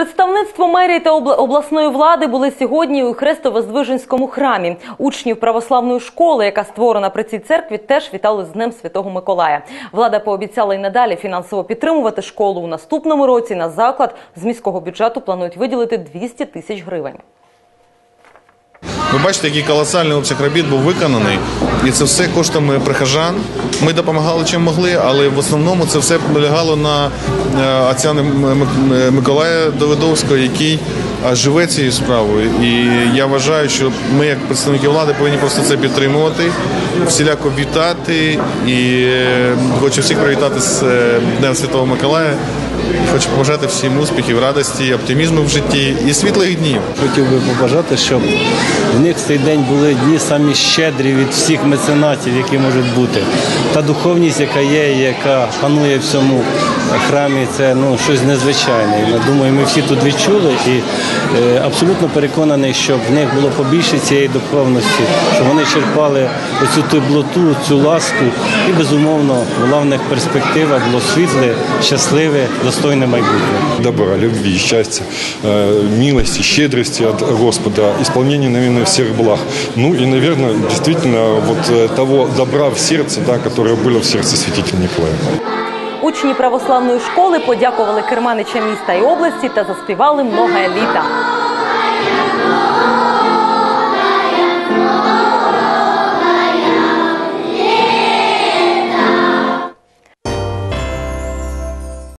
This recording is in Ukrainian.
Представництво мерії та обласної влади були сьогодні у Хрестово-Здвиженському храмі. Учнів православної школи, яка створена при цій церкві, теж вітали з Днем Святого Миколая. Влада пообіцяла й надалі фінансово підтримувати школу у наступному році. На заклад з міського бюджету планують виділити 200 тисяч гривень. Ви бачите, який колосальний обсяг робіт був виконаний, і це все коштами прихожан. Ми допомагали чим могли, але в основному це все полягало на е, М- Миколая Давидовського, який е, живе цією справою. І я вважаю, що ми, як представники влади, повинні просто це підтримувати, всіляко вітати. І е, хочу всіх привітати з Днем Святого Миколая. Хочу побажати всім успіхів, радості, оптимізму в житті і світлих днів. Хотів би побажати, щоб в них цей день були дні самі щедрі від всіх меценатів, які можуть бути. Та духовність, яка є, яка панує в цьому храмі, це ну щось незвичайне. І, Я думаю, ми всі тут відчули і е, абсолютно переконаний, що в них було побільше цієї духовності, щоб вони черпали оцю теплоту, цю ласку, і безумовно була в них перспектива, було світле, щасливе, достойне майбутнє. добра, любви, счастья, э, милости, щедрости от Господа, исполнения, наверное, всех благ. Ну и, наверное, действительно вот э, того добра в сердце, да, которое было в сердце святителя Николая. Учні православної школи подякували керманичам міста і області та заспівали много літа.